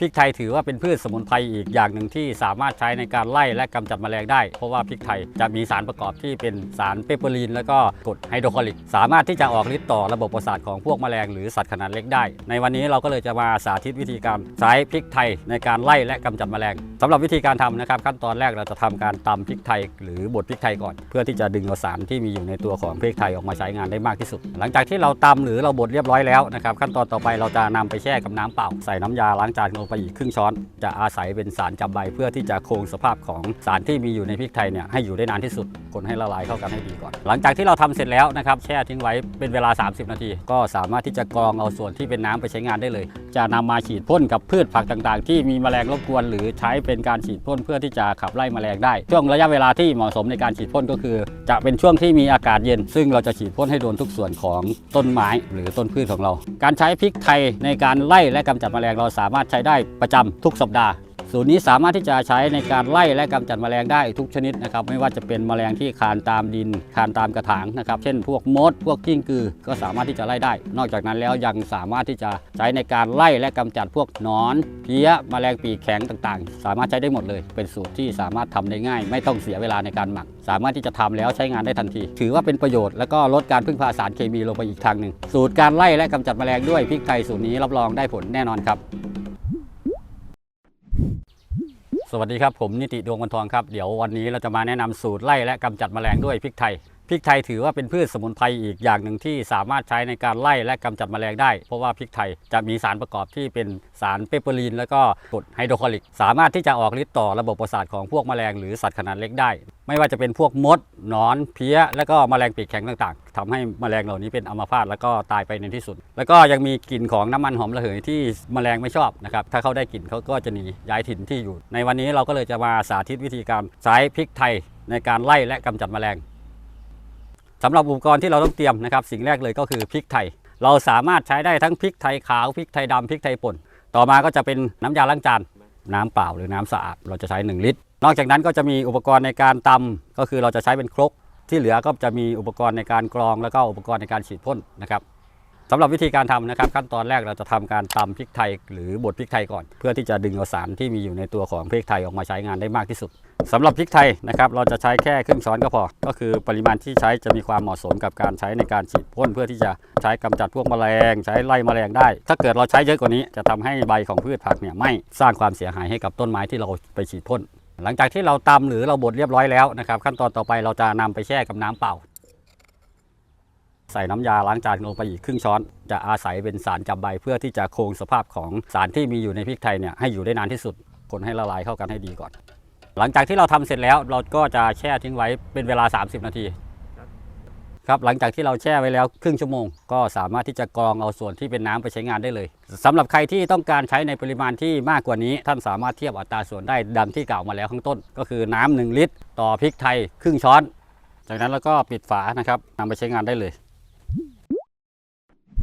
พริกไทยถือว่าเป็นพืชสมุนไพรอีกอย่างหนึ่งที่สามารถใช้ในการไล่และกำจัดแมลงได้ เพราะว่าพริกไทยจะมีสารประกอบที่เป็นสารเปปเปอรีน แล้วก็กรดไฮโดรคลอริก สามารถที่จะออกฤทธิ์ต่อระบบประสาทของพวกแมลงหรือสัตว์ขนาดเล็กได้ ในวันนี้เราก็เลยจะมาสาธิตวิธีการใช้พริกไทยในการไล่และกำจัดแมลงสำหรับวิธีการทำนะครับ ขั้นตอนแรกเราจะทำการตำพริกไทย หรือบดพริกไทยก่อน เพื่อที่จะดึงเอาสารที่มีอยู่ในตัวของพริกไทยออกมาใช้งานได้มากที่สุด หลังจากที่เราตำหรือเราบดเรียบร้อยแล้วนะครับขั้นตอนต่อไปเราจะนำไปแช่กับน้ำเปล่าใส่น้ำยาล้างจานลงไปอีกครึ่งช้อน จะอาศัยเป็นสารจำใบเพื่อที่จะคงสภาพของสารที่มีอยู่ในพริกไทยเนี่ยให้อยู่ได้นานที่สุดคนให้ละลายเข้ากันให้ดีก่อน หลังจากที่เราทำเสร็จแล้วนะครับแช่ทิ้งไว้เป็นเวลา 30 นาที ก็สามารถที่จะกรองเอาส่วนที่เป็นน้ำไปใช้งานได้เลย จะนำมาฉีดพ่นกับพืชผักต่างๆ ที่มีแมลงรบกวน หรือใช้เป็นการฉีดพ่นเพื่อที่จะขับไล่แมลงได้ ช่วงระยะเวลาที่เหมาะสมในการฉีดพ่นก็คือ จะเป็นช่วงที่มีอากาศเย็น ซึ่งเราจะฉีดพ่นให้โดนทุกส่วนของต้นไม้หรือต้นพืชของเรา การใช้พริกไทยในการไล่และกำจัดแมลงเราสามารถใช้ได้ประจำทุกสัปดาห์สูตรนี้สามารถที่จะใช้ในการไล่และกำจัดแมลงได้ทุกชนิดนะครับไม่ว่าจะเป็นแมลงที่คานตามดิน คานตามกระถางนะครับเช่นพวกมด พวกกิ้งกือ ก็สามารถที่จะไล่ได้ นอกจากนั้นแล้วยังสามารถที่จะใช้ในการไล่และกำจัดพวกหนอนเพี้ยแมลงปีกแข็งต่างๆ สามารถใช้ได้หมดเลย เป็นสูตรที่สามารถทำได้ง่าย ไม่ต้องเสียเวลาในการหมัก สามารถที่จะทำแล้วใช้งานได้ทันที ถือว่าเป็นประโยชน์แล้วก็ลดการพึ่งพาสารเคมีลงไปอีกทางหนึ่งสูตรการไล่และกำจัดแมลงด้วยพริกไทยสูตรนี้รับรองได้ผลแน่นอนครับ สวัสดีครับผมนิติดวงวันทองครับ เดี๋ยววันนี้เราจะมาแนะนำสูตรไล่และกำจัดแมลงด้วยพริกไทย พริกไทยถือว่าเป็นพืชสมุนไพรอีกอย่างหนึ่งที่สามารถใช้ในการไล่และกำจัดแมลงได้ เพราะว่าพริกไทยจะมีสารประกอบที่เป็นสารเปปเปอรีนแล้วก็กรดไฮโดรคลอริก สามารถที่จะออกฤทธิ์ต่อระบบประสาทของพวกแมลงหรือสัตว์ขนาดเล็กได้ ไม่ว่าจะเป็นพวกมดหนอน เพี้ย และก็แมลงปีกแข็งต่างๆทำให้แมลงเหล่านี้เป็นอัมพาตแล้วก็ตายไปในที่สุด แล้วก็ยังมีกลิ่นของน้ำมันหอมระเหยที่แมลงไม่ชอบนะครับถ้าเขาได้กลิ่นเขาก็จะหนีย้ายถิ่นที่อยู่ ในวันนี้เราก็เลยจะมาสาธิตวิธีการใช้พริกไทยในการไล่และกำจัดแมลง สำหรับอุปกรณ์ที่เราต้องเตรียมนะครับ สิ่งแรกเลยก็คือพริกไทย เราสามารถใช้ได้ทั้งพริกไทยขาวพริกไทยดำพริกไทยป่น ต่อมาก็จะเป็นน้ำยาล้างจานน้ำเปล่าหรือน้ำสะอาดเราจะใช้ 1 ลิตร นอกจากนั้นก็จะมีอุปกรณ์ในการตำก็คือเราจะใช้เป็นครก ที่เหลือก็จะมีอุปกรณ์ในการกรอง แล้วก็อุปกรณ์ในการฉีดพ่นนะครับ สำหรับวิธีการทำนะครับขั้นตอนแรกเราจะทำการตำพริกไทย หรือบดพริกไทยก่อน เพื่อที่จะดึงเอาสารที่มีอยู่ในตัวของพริกไทยออกมาใช้งานได้มากที่สุดสำหรับพริกไทยนะครับเราจะใช้แค่ครึ่งช้อนก็พอ ก็คือปริมาณที่ใช้จะมีความเหมาะสมกับการใช้ในการฉีดพ่นเพื่อที่จะใช้กำจัดพวกแมลง ใช้ไล่แมลงได้ ถ้าเกิดเราใช้เยอะกว่านี้ จะทำให้ใบของพืชผักเนี่ยไม่สร้างความเสียหายให้กับต้นไม้ที่เราไปฉีดพ่นหลังจากที่เราตำหรือเราบดเรียบร้อยแล้วนะครับขั้นตอนต่อไปเราจะนำไปแช่กับน้ำเปล่า ใส่น้ำยาล้างจานลงไปอีกครึ่งช้อน จะอาศัยเป็นสารจำใบเพื่อที่จะคงสภาพของสารที่มีอยู่ในพริกไทยเนี่ยให้อยู่ได้นานที่สุดคนให้ละลายเข้ากันให้ดีก่อน หลังจากที่เราทำเสร็จแล้วเราก็จะแช่ทิ้งไว้เป็นเวลา 30 นาทีครับหลังจากที่เราแช่ไว้แล้วครึ่งชั่วโมง ก็สามารถที่จะกรองเอาส่วนที่เป็นน้ำไปใช้งานได้เลยสำหรับใครที่ต้องการใช้ในปริมาณที่มากกว่านี้ ท่านสามารถเทียบอัตราส่วนได้ดังที่กล่าวมาแล้วข้างต้น ก็คือน้ำหนึ่งลิตร ต่อพริกไทยครึ่งช้อน จากนั้นเราก็ปิดฝานะครับนำไปใช้งานได้เลย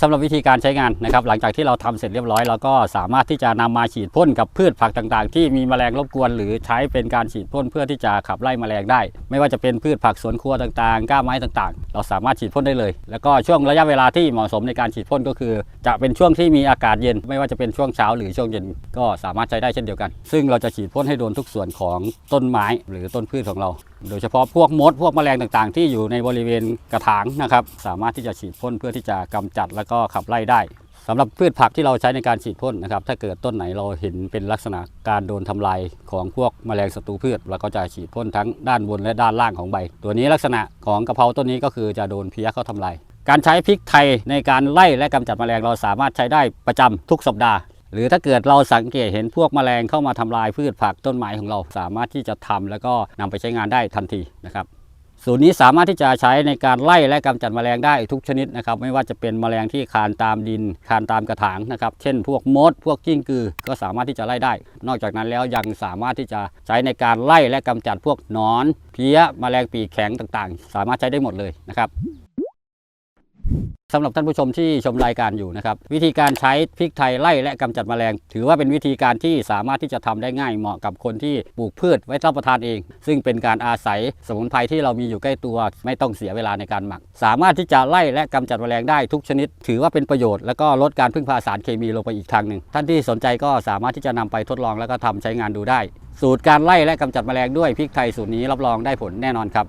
สำหรับวิธีการใช้งานนะครับ หลังจากที่เราทำเสร็จเรียบร้อยเราก็สามารถที่จะนำมาฉีดพ่นกับพืชผักต่างๆ ที่มีแมลงรบกวน หรือใช้เป็นการฉีดพ่นเพื่อที่จะขับไล่แมลงได้ ไม่ว่าจะเป็นพืชผักสวนครัวต่างๆ ก้าไม้ต่างๆ เราสามารถฉีดพ่นได้เลย แล้วก็ช่วงระยะเวลาที่เหมาะสมในการฉีดพ่นก็คือ จะเป็นช่วงที่มีอากาศเย็น ไม่ว่าจะเป็นช่วงเช้าหรือช่วงเย็นก็สามารถใช้ได้เช่นเดียวกัน ซึ่งเราจะฉีดพ่นให้โดนทุกส่วนของต้นไม้หรือต้นพืชของเรา โดยเฉพาะพวกมดพวกแมลงต่างๆ ที่อยู่ในบริเวณกระถางนะครับสามารถที่จะฉีดพ่นเพื่อที่จะกำจัดแล้วก็ขับไล่ได้สำหรับพืชผักที่เราใช้ในการฉีดพ่นนะครับ ถ้าเกิดต้นไหนเราเห็นเป็นลักษณะการโดนทำลายของพวกแมลงศัตรูพืช เราก็จะฉีดพ่นทั้งด้านบนและด้านล่างของใบ ตัวนี้ลักษณะของกระเพราต้นนี้ก็คือจะโดนเพี้ยเข้าทำลาย การใช้พริกไทยในการไล่และกำจัดแมลงเราสามารถใช้ได้ประจำทุกสัปดาห์ หรือถ้าเกิดเราสังเกตเห็นพวกแมลงเข้ามาทำลายพืชผักต้นไม้ของเราสามารถที่จะทำแล้วก็นำไปใช้งานได้ทันทีนะครับ สูตรนี้สามารถที่จะใช้ในการไล่และกำจัดแมลงได้ทุกชนิดนะครับ ไม่ว่าจะเป็นแมลงที่คานตามดิน คานตามกระถางนะครับ เช่น พวกมด พวกกิ้งกือ ก็สามารถที่จะไล่ได้ นอกจากนั้นแล้วยังสามารถที่จะใช้ในการไล่และกำจัดพวกหนอน เพี้ย แมลงปีกแข็งต่างๆ สามารถใช้ได้หมดเลยนะครับ สำหรับท่านผู้ชมที่ชมรายการอยู่นะครับ วิธีการใช้พริกไทยไล่และกำจัดแมลง ถือว่าเป็นวิธีการที่สามารถที่จะทำได้ง่ายเหมาะกับคนที่ปลูกพืชไว้รับประทานเอง ซึ่งเป็นการอาศัยสมุนไพรที่เรามีอยู่ใกล้ตัวไม่ต้องเสียเวลาในการหมัก สามารถที่จะไล่และกำจัดแมลงได้ทุกชนิด ถือว่าเป็นประโยชน์และก็ลดการพึ่งพาสารเคมีลงไปอีกทางหนึ่งท่านที่สนใจก็สามารถที่จะนำไปทดลองแล้วก็ทำใช้งานดูได้ สูตรการไล่และกำจัดแมลงด้วยพริกไทยสูตรนี้รับรองได้ผลแน่นอนครับ